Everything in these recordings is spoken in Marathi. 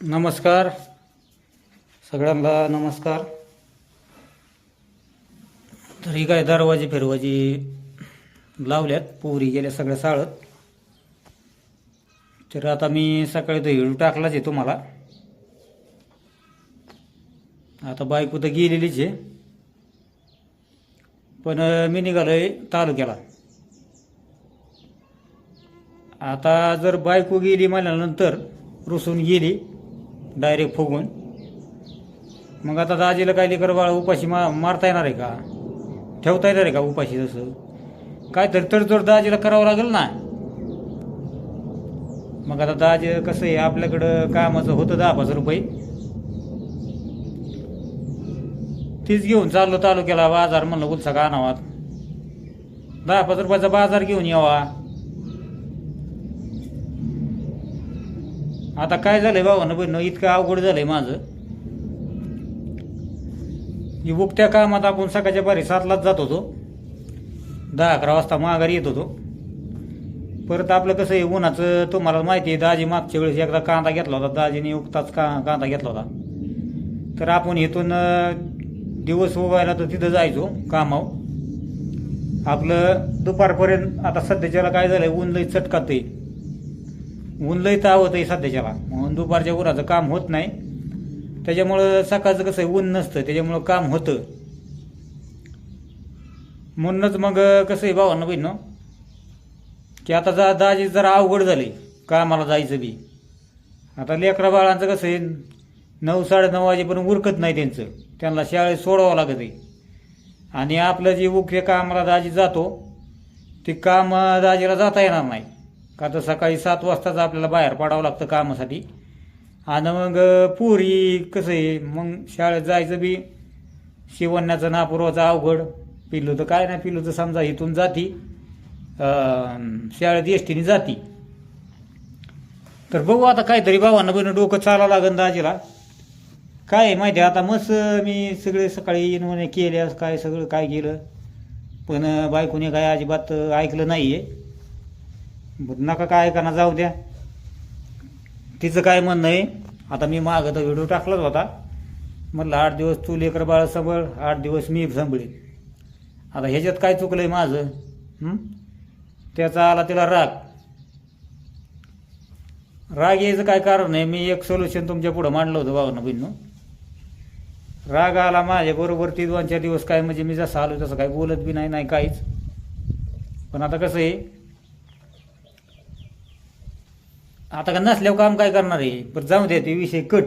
नमस्कार. सगळ्यांना नमस्कार. तर ही काय दरवाजे फिरवाजी लावल्यात पोरी गेल्या सगळ्या साळत. तर आता मी सकाळी तो हिळू टाकलाच आहे तुम्हाला. आता बायको तर गेलेलीच आहे. पण मी निघालोय तालुक्याला. आता जर बायको गेली म्हणल्यानंतर रुसून गेली डायरेक्ट फुगून. मग आता दाजीला काय लेकर बाळा उपाशी मा मारता येणार आहे का? ठेवता येणार आहे का उपाशी जसं? काय तर तर दाजीला करावं लागेल ना. मग आता दाजी कसं आहे आपल्याकडं कामाचं होतं दहा पाच रुपये. तीच घेऊन चाललो तालुक्याला बाजार म्हणलं उलसा का आणावा? दहा पाच रुपयाचा बाजार घेऊन यावा. आता काय झालंय भावानं बहिणं इतकं अवघड झालंय माझं. ही बुकत्या कामात आपण सकाळच्या बारी सातलाच जात होतो. दहा अकरा वाजता माघारी येत होतो. परत आपलं कसं आहे उन्हाचं तुम्हाला माहिती आहे दाजी मागच्या वेळेस एकदा कांदा घेतला होता दाजीने उगताच का कांदा घेतला होता. तर आपण इथून दिवस उगायला तर तिथं जायचो कामावर. आपलं दुपारपर्यंत आता सध्याच्याला काय झालंय ऊन लई चटकात आहे ऊन लई तावत आहे सध्याच्याला म्हणून दुपारच्या उराचं काम होत नाही. त्याच्यामुळं सकाळचं कसं आहे ऊन नसतं त्याच्यामुळं काम होतं. म्हणूनच मग कसं आहे भावांना बहिण की आता जा दाजी जरा अवघड झाले कामाला जायचं बी. आता लेकरा बाळांचं कसं आहे नऊ साडेनऊ वाजेपर्यंत उरकत नाही त्यांचं. त्यांना शाळेत सोडावं लागत आहे. आणि आपलं जे उखे कामाला दाजी जातो ते काम दाजीला जाता येणार नाही. का तर सकाळी सात वाजताच आपल्याला बाहेर पडावं लागतं कामासाठी. आणि मग पुरी कसं आहे मग शाळेत जायचं बी शिवण्याचं नापुरवाचं अवघड. पिल्लू तर काय नाही पिल्लू तर समजा इथून जाती. शाळेत एस टीने जाती. तर बघू आता काहीतरी भावांना बहिण डोकं चालावं लागेल दाजीला. काय आहे माहिती आहे आता मस्त मी सगळे सकाळी इनवणे केल्या काय सगळं काय केलं. पण बायकोने काय अजिबात ऐकलं नाही आहे नका काय ऐकाना जाऊ द्या. तिचं काय म्हणणं आहे आता मी मागं तर व्हिडिओ टाकलाच होता. म्हटलं आठ दिवस तू लेकर बाळ सांभाळ आठ दिवस मी सांभाळीन. आता ह्याच्यात काय चुकलं आहे माझं त्याचा आला तिला राग. राग यायचं काय कारण आहे? मी एक सोल्युशन तुमच्या पुढं मांडलं होतं भावना बहिणू राग आला माझ्या बरोबर ती दोन चार दिवस काय म्हणजे मी जसं आलो तसं काय बोलत बी नाही नाही काहीच. पण आता कसं आहे आता का नसल्यावर काम काय करणार आहे? बरं जाऊ द्या ते विषय कट.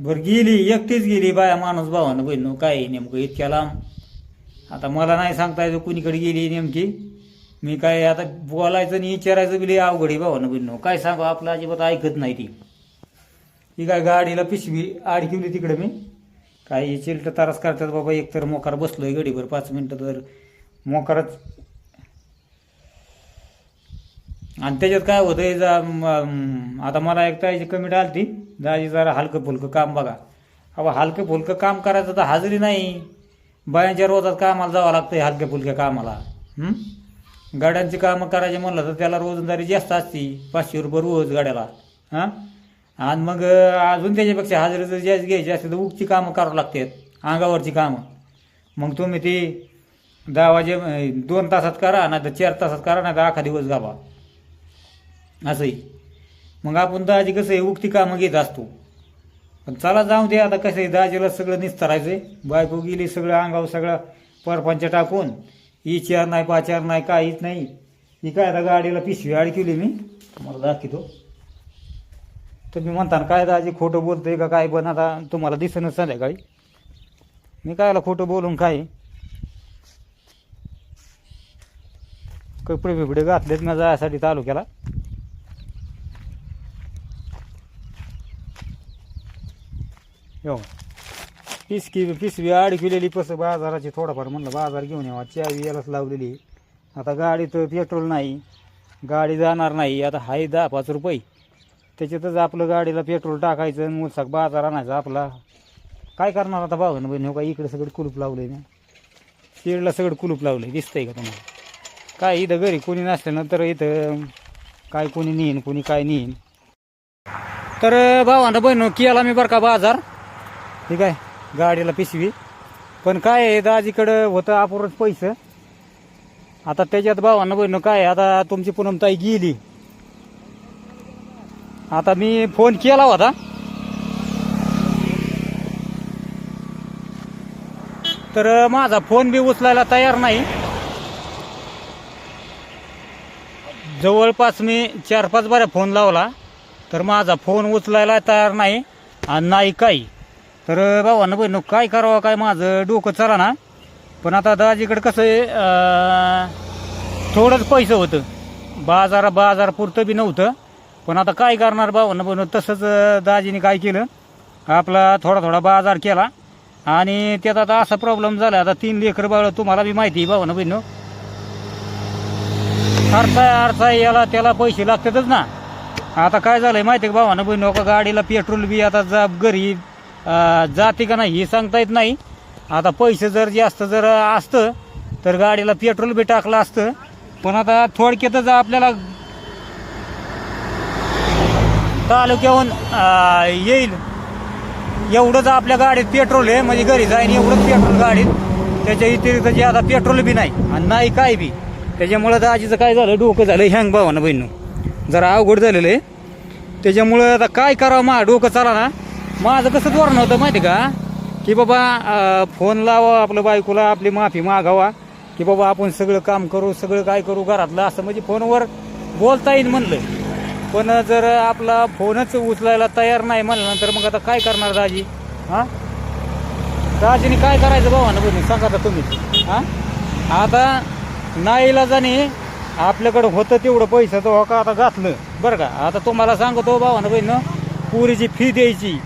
बर गेली एकटीच गेली बाया माणूस भावानं बहिण काय नेमकं? इतक्या लांब. आता मला नाही सांगता येतं कुणीकडे गेली नेमकी. मी काय आता बोलायचं आणि विचारायचं बी लई अवघड आहे भावानं बहिण. काय सांगू आपलं अजिबात ऐकत नाही ती. ही काय गाडीला पिशवी अडकिवली तिकडे मी? काही चिलट तारास करतात बाबा एकतर मोकार बसलोय गडीभर पाच मिनटं तर. मोकारच आणि त्याच्यात काय होतंय जा आता मला एक ताईची कमी डालती दाजी जरा हलकं फुलकं काम बघा. अहो हलकं फुलकं काम करायचं तर हाजरी नाही. बायांच्या रोजात कामाला जावं लागतं हलक्या फुलक्या कामाला. गाड्यांची कामं करायची म्हणलं तर त्याला रोजंदारी जास्त असती. पाचशे रुपये रोज गाड्याला. हां? आणि मग अजून त्याच्यापेक्षा हाजरी जर जास्त घ्यायची असते तर उगची कामं करावं लागतात. अंगावरची कामं. मग तुम्ही ती दहा वाजे दोन तासात करा नाही तर चार तासात करा नाही तर अख्खा दिवस घालवा. असंही. मग आपण दाजी कसं आहे उगती कामं घेत असतो. पण चला जाऊ दे आता कसं आहे दाजीला सगळं निस्तरायचंय. बायको गेली सगळं अंगावर सगळं परपंच टाकून. ही नाही पाचार नाही काहीच नाही. ही काय आता गाडीला पिशवी अडकिवली मी. तुम्हाला दाखवतो. तुम्ही म्हणता ना काय दाजी खोटं बोलतोय का काय? पण आता तुम्हाला दिसणच संध्याकाळी. मी कायला खोटं बोलून काय? कपडे बिपडे घातलेत ना जायसाठी तालुक्याला. हो. पिसकी पिसवी अडकलेली कसं बाजाराची थोडंफार म्हणलं बाजार घेऊन यावा. चावी यालाच लावलेली. आता गाडीत पेट्रोल नाही. गाडी जाणार नाही. आता हाय दहा पाच रुपये. त्याच्यातच आपलं गाडीला पेट्रोल टाकायचं मुलसाक बाजार आणायचा आपला. काय करणार आता भाऊ ना बहिणी? हो का इकडे सगळं कुलूप लावलंय ना शेडला सगळं कुलूप लावलंय दिसतंय का तुम्हाला? काय इथं घरी कोणी नसल्यानंतर इथं काय कोणी नेईन कोणी काय नेईन. तर भावानं बहिण केला मी बरं का बाजार? ठीक आहे? गाडीला पिशवी. पण काय आहे दाजीकडं होतं अपुरच पैसं. आता त्याच्यात भावांना बहिण काय आता तुमची पूनमताई गेली. आता मी फोन केला होता. तर माझा फोन बी उचलायला तयार नाही. जवळपास मी चार पाच बाऱ्या फोन लावला तर माझा फोन उचलायला तयार नाही. आणि नाही काही. तर भावांना बहिण काय करावं काय माझं डोकं चला ना. पण आता दाजीकडे कसं आहे थोडंच पैसे होतं. बाजार बाजार पुरतं बी नव्हतं. पण आता काय करणार भावांना बहिण तसंच दाजीने काय केलं आपला थोडा थोडा बाजार केला. आणि त्यात आता असा प्रॉब्लेम झाला आता तीन लेकर बाळ तुम्हाला बी माहिती आहे बहिण. अडथळा अडथळा याला त्याला पैसे लागतातच ना. आता काय झालंय माहिती आहे का भावानं बहिण का गाडीला पेट्रोल बी आता जा घरी जाते का नाही हे सांगता येत नाही. आता पैसे जर जास्त जर असतं तर गाडीला पेट्रोल बी टाकलं असतं. पण आता थोडक्यातच आपल्याला तालुक्याहून येईल. एवढंच आपल्या गाडीत पेट्रोल आहे म्हणजे घरी जाईन एवढंच पेट्रोल गाडीत. त्याच्या व्यतिरिक्त जे आता पेट्रोल बी नाही आणि नाही काय बी. त्याच्यामुळं आजीचं काय झालं डोकं झालं हँग भावानं बहिणू. जरा अवघड झालेलं आहे. त्याच्यामुळं आता काय करावं मा डोकं चाला ना माझं कसं धोरण होतं माहिती का? की बाबा फोन लावा आपलं बायकोला आपली माफी मागावा. की बाबा आपण सगळं काम करू सगळं काय करू घरातलं असं म्हणजे फोनवर बोलता येईल म्हणलं. पण जर आपला फोनच उचलायला तयार नाही म्हणल्यानंतर मग आता काय करणार दाजी हां? दाजीने काय करायचं भावानं बहिणी सांगा आता तुम्ही. हां? आता नाईला जाणे आपल्याकडं होतं तेवढं पैसा तो हो का आता घातलं? बरं का? आता तुम्हाला सांगतो भावानं बहिणं पुरीची फी द्यायची.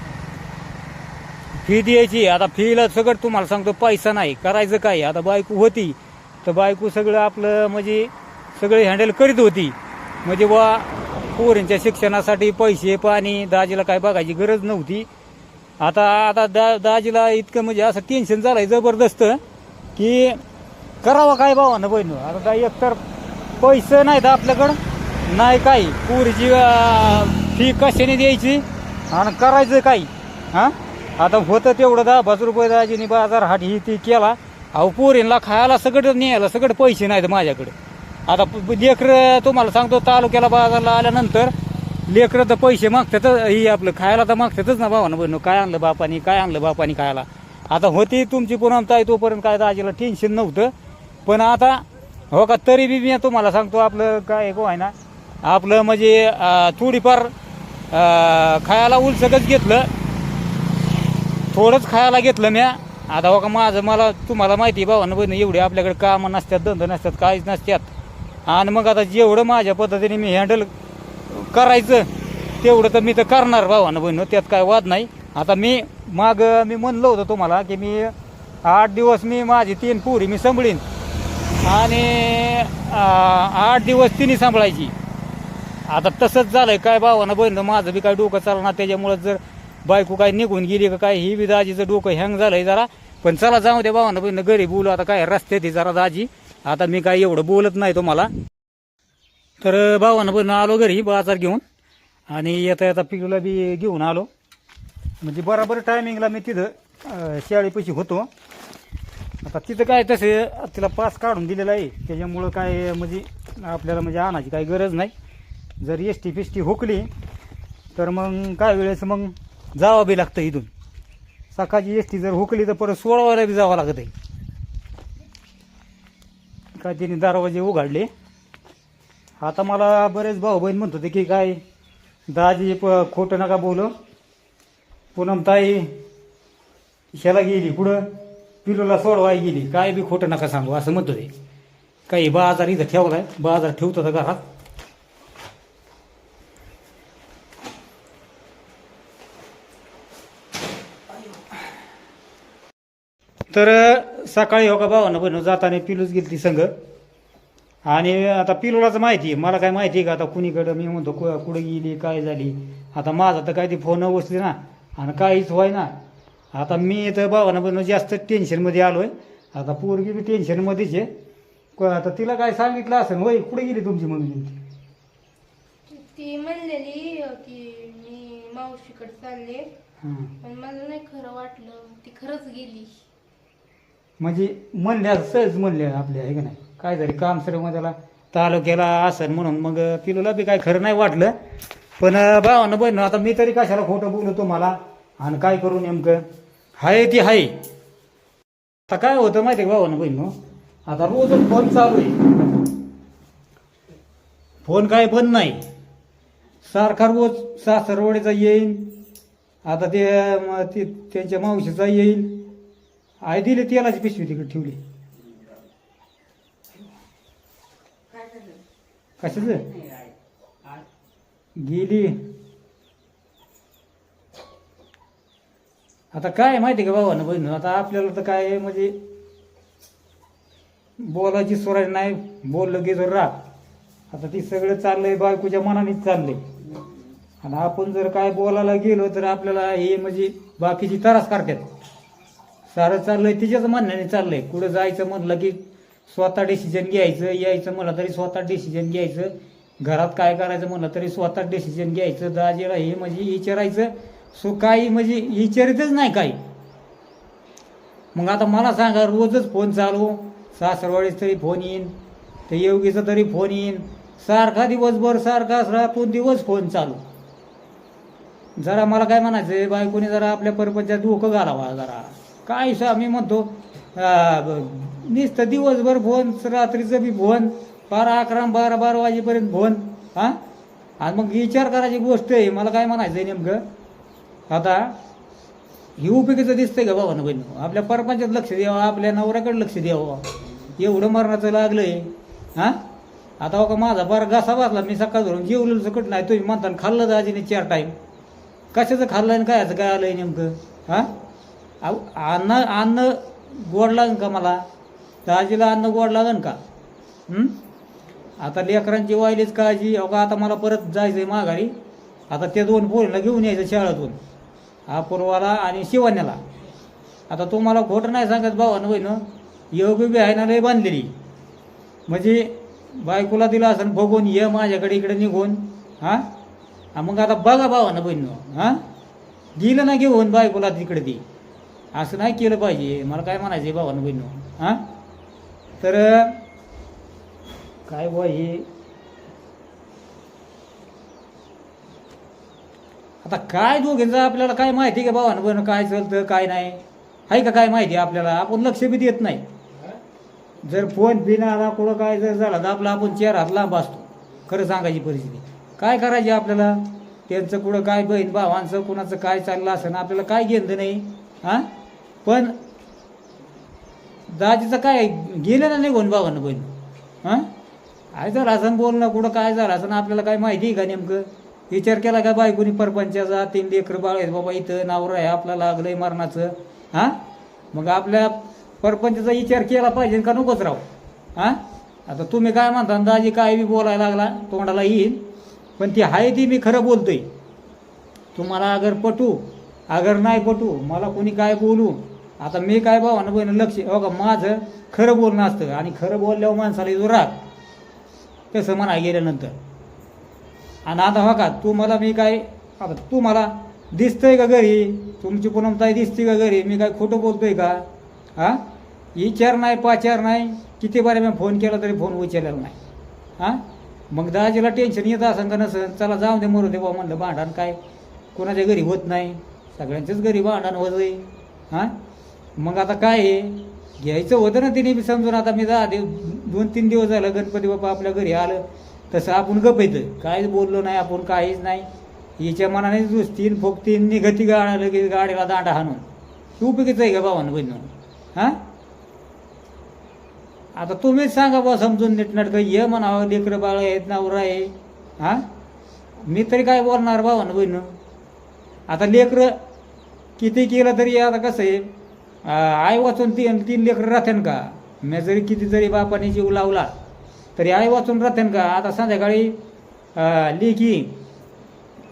फी द्यायची. आता फीला सगळं तुम्हाला सांगतो पैसा नाही. करायचं काय? आता बायको होती तर बायको सगळं आपलं म्हणजे सगळे हँडल करीत होती. म्हणजे बा पोरींच्या शिक्षणासाठी पैसे पाणी दाजीला काय बघायची गरज नव्हती. आता आता दा दाजीला इतकं म्हणजे असं टेन्शन झालंय जबरदस्त की करावं काय भावानं बहिण? आता काय एकतर पैसे नाहीत आपल्याकडं नाही काही. पोरीची फी कशाने द्यायची? आणि करायचं काही हां? आता होतं तेवढं दहा पाच रुपये दाजीने बाजार हाट ही ती केला. अहो पोरींना खायला सगळं न्यायला सगळं पैसे नाहीत माझ्याकडे. आता लेकरं तुम्हाला सांगतो तालुक्याला बाजारला आल्यानंतर लेकरं तर पैसे मागतात ही आपलं खायला तर मागतातच ना भावानं. बहिण काय आणलं बापानी काय आणलं बापानी खायला? आता होती तुमची पुनमताई तोपर्यंत काय दाजीला टेन्शन नव्हतं. पण आता हो का तरी बी मी तुम्हाला सांगतो आपलं काय गो आहे ना आपलं म्हणजे थोडीफार खायला उलसकच घेतलं. थोडंच खायला घेतलं म्या. आता बघा का माझं मला तुम्हाला माहिती आहे भावानं बहिण एवढे आपल्याकडे कामं नसतात धंद नसतात काहीच नसतात. आणि मग आता जेवढं माझ्या पद्धतीने मी हँडल करायचं तेवढं तर मी तर करणार भावानं बहिणं त्यात काय वाद नाही. आता मी माग मी म्हणलं होतं तुम्हाला की मी आठ दिवस मी माझी तीन पुरी मी सांभळीन. आणि आठ दिवस तिने सांभाळायची. आता तसंच झालंय काय भावानं बहिणं माझं बी काय डोकं चालणार त्याच्यामुळं जर बायको काय निघून गेली का काय ही बी दाजीचं डोकं हँग झालंय जरा. पण चला जाऊ दे भावानं बहिण घरी बोलू. आता काय रस्त्यात आहे जरा दाजी. आता मी काय एवढं बोलत नाही तुम्हाला. तर भावानं पण आलो घरी बाजार घेऊन. आणि येता येता पिकला बी घेऊन आलो. म्हणजे बराबर टायमिंगला मी तिथं अं, शाळेपाशी होतो. आता तिथं काय तसे तिला पास काढून दिलेला आहे. त्याच्यामुळं काय म्हणजे आपल्याला म्हणजे आणायची काही गरज नाही. जर एस टी फिस्टी हुकली तर मग काय वेळेस मग जावं बी लागतं इथून. सकाळची एस टी जर हुकली तर परत सोळावाला बी जावं लागत आहे काय तिने दरवाजे उघडले. आता मला बरेच भाऊ बहीण म्हणत होते की काय दाजी प खोटं नका बोलं. पूनम ताई ह्याला गेली कुठं? पिलूला सोडवाय गेली. काय बी खोटं नका सांगू असं म्हणतो ते काही बाजार इथं ठेवलाय बाजार ठेवतो तर घरात. तर सकाळी हो का भावानं बनव जाताना पिलूच गेली ती संघ. आणि आता पिलूलाच माहिती आहे. मला काय माहिती आहे का? आता कुणीकडं मी म्हणतो कु- कुठं गेली काय झाली? आता माझा तर काय ती फोन बसली ना. आणि काहीच व्हाय ना आता मी तर भावानं बनव जास्त टेन्शनमध्ये आलो आहे आता पोरगी बी टेन्शनमध्येच आहे. आता तिला काय सांगितलं असेल होय कुठे गेली तुमची मम्मी? ती म्हणलेली की मी मावशीकडे चालले. पण मला नाही खरं वाटलं. ती खरंच गेली. म्हणजे म्हणल्या सहज म्हणले आपले आहे का नाही? काय झाली? काम सर मग त्याला तालुक्याला असन म्हणून मग तिला बी काय खरं नाही वाटलं. पण भावानं बहिण आता मी तरी कशाला खोटं बोलू तुम्हाला? आणि काय करू नेमकं? हाय ती हाय. आता काय होतं माहिती आहे भावानं बहिण? आता रोज फोन चालू आहे. फोन काय बंद नाही. सारखा रोज सासरवडीचा येईल आता ते ते त्यांच्या मावशीचा येईल. आई दिली तेलाची पिशवी तिकडे ठेवली. कशाच? गेली. आता काय माहिती का बाबा बहिण? आता आपल्याला तर काय म्हणजे बोलायची स्वराज नाही बोललं की जर राग. आता ती सगळं चाललंय बायकोच्या मनानेच चाललंय. आणि आपण जर काय बोलायला गेलो तर आपल्याला हे म्हणजे बाकीची त्रास करतात. सारं चाललंय तिच्याच म्हणण्याने चाललंय. कुठं जायचं म्हणलं की स्वतः डिसिजन घ्यायचं यायचं म्हणलं तरी स्वतः डिसिजन घ्यायचं. घरात काय करायचं म्हणलं तरी स्वतः डिसिजन घ्यायचं. दाजीला हे म्हणजे विचारायचं सो काही म्हणजे विचारितच नाही काही. मग आता मला सांगा रोजच फोन चालू सासरवाडीच तरी फोन येईन ते योगीचा तरी फोन येईन. सारखा दिवसभर सारखा राहून दिवस फोन चालू. जरा मला काय म्हणायचं बायकोने जरा आपल्या परपंचात धोकं घालावा जरा. काय सा मी म्हणतो नुसतं दिवसभर फोन रात्रीचं बी फोन बारा अकरा बारा बारा वाजेपर्यंत फोन हां? आणि मग विचार करायची गोष्ट आहे मला काय म्हणायचं आहे नेमकं? आता ही उपयोगीचं दिसतंय का बाबा बहिणी? आपल्या परपंचात लक्ष द्यावं आपल्या नवऱ्याकडे लक्ष द्यावं. एवढं मरणाचं लागलं आहे हां? आता हो का माझा बारा घासा बसला मी सकाळ धरून जेवलेलं सकट नाही तुम्ही म्हणता खाल्लं दाजीने चार टाईम कशाचं खाल्लं आणि काय काय आहे नेमकं? हां? अहो अन्न अन्न गोड लागेल का मला? दाजीला अन्न गोड लागेल का? आता लेकरांची वाहिलीच काळजी. अहो का आता मला परत जायचं आहे माघारी? आता ते दोन पोरीला घेऊन यायचं शाळेतून. हा पूर्वाला आणि शिवण्याला. आता तुम्हाला खोटं नाही सांगत भावानं बहिण योगी बी आहे ना लय बांधलेली. म्हणजे बायकोला दिला असं बघून ये माझ्याकडे इकडे निघून. हां? हा मग आता बघा भावानं बहिणं हां? दिलं ना घेऊन बायकोला तिकडे ती. असं नाही केलं पाहिजे. मला काय म्हणायचं आहे भावानं बहिण हां? तर काय बुवा हे? आता काय दोघींचं आपल्याला काय माहिती का भावानं बहिणं काय चालतं काय नाही? आहे का काय माहिती आपल्याला? आपण लक्ष बी देत नाही. जर फोन बिन आला कुठं काय जर झाला तर आपला आपण चेहरा हात लांब असतो. खरं सांगायची परिस्थिती. काय करायची आपल्याला? त्यांचं कुठं काय बहीण भावांचं कुणाचं काय चाललं असं ना आपल्याला काय घेणं नाही हां? पण दाजीचं काय गेलं ना निघून भावानं बहीण हां? काय झालं असं बोलणं कुठं काय झालं असं आपल्याला काय माहिती आहे का नेमकं? विचार केला का बायकोनी परपंचाचा तीन लेकरं बाळ आहेत बाबा इथं नावरा आहे आपल्याला आहे मरणाचं. हां? मग आपल्या परपंचाचा विचार केला पाहिजे का नकोच राहू हां? आता तुम्ही काय म्हणता दाजी काय बी बोलायला लागला तोंडाला येईल. पण ती आहे ती मी खरं बोलतोय. तुम्हाला अगर पटू अगर नाही पटू मला कोणी काय बोलू? आता मी काय भावानं बहिण लक्ष हो का माझं खरं बोलणं असतं आणि खरं बोलल्यावर माणसाला येतो राग. तसं म्हणा गेल्यानंतर. आणि आता हो का तू मला मी काय आता तू मला दिसतंय का घरी? तुमची पुनमताई दिसते का घरी? मी काय खोटं बोलतोय का? हां? विचार नाही पाचार नाही. किती बारे मी फोन केला तरी फोन उचललेला नाही. हां? मग दाजीला टेन्शन येत असं का नसं? चला जाऊ दे मरू दे बा म्हणलं भांडण काय? कोणाच्या घरी होत नाही? सगळ्यांच्याच घरी भांडण होतंय. हां? मग आता काय आहे? घ्यायचं होतं ना तिने बी समजून. आता मी जा दोन तीन दिवस झालं गणपती बाप्पा आपल्या घरी आलं. तसं आपण गप येतं काहीच बोललो नाही आपण काहीच नाही. हिच्या मनाने दुसतीन फोकतीन निघती गाड्या लगेच गाडीला दांडा हाणून. उपयोगीच आहे का भावानं बहिण हां? आता तुम्हीच सांगा बा समजून नीटनाटकं ये म्हणावं लेकरं बाळ आहेत नवरा आहे. हां? मी तरी काय बोलणार भावानं बहिण आता लेकरं किती केलं तरी आता कसं आहे? आई वाचून तीन तीन लेकरं राहतेन का? मी जरी किती जरी बापाने जीव लावला तरी आई वाचून राहतेन का? आता संध्याकाळी लेखी.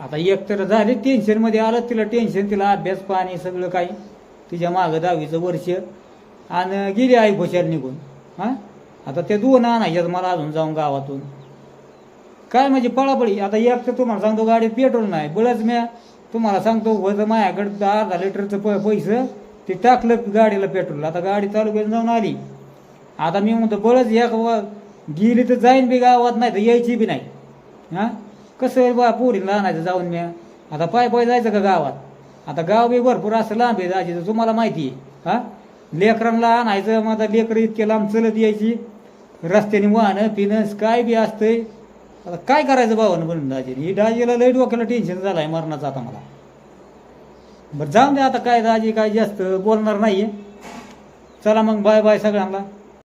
आता एक तर झाली टेन्शनमध्ये आलं तिला टेन्शन तिला अभ्यास पाणी सगळं काही. तिच्या मागं दहावीचं वर्ष. आणि गेली आई खुशाल निघून. हां? आता ते दोन आणायच्यात मला अजून जाऊन गावातून. काय म्हणजे पळापळी? आता एक तर तुम्हाला सांगतो गाडीत पेट्रोल नाही. बळच म्या तुम्हाला सांगतो माझ्याकडं माझ्याकडे अर्धा लिटरचं प पैसं. ते टाकलं गाडीला पेट्रोल आता गाडी चालू करून जाऊन आली. आता मी म्हणतो बळच एक व- गेली तर जाईन बी गावात नाही तर यायची बी नाही. हां? कसं बा पोरीला आणायचं जाऊन मी. आता पाय पाय जायचं का गावात? आता गाव बी भरपूर असं लांब आहे जायचं तुम्हाला माहिती आहे. हां? लेकरांना आणायचं मग आता लेकरं इतके लांब चलत यायची. रस्त्याने वाहनं पिणं काय बी असतंय. आता काय करायचं भावानं म्हणून दाजी ही डाजीला लई डोक्याला टेन्शन झालं आहे मरणाचं आता मला. बरं जाऊन दे आता काय दाजी काय जास्त बोलणार नाही आहे चला मग बाय बाय सगळ्यांना.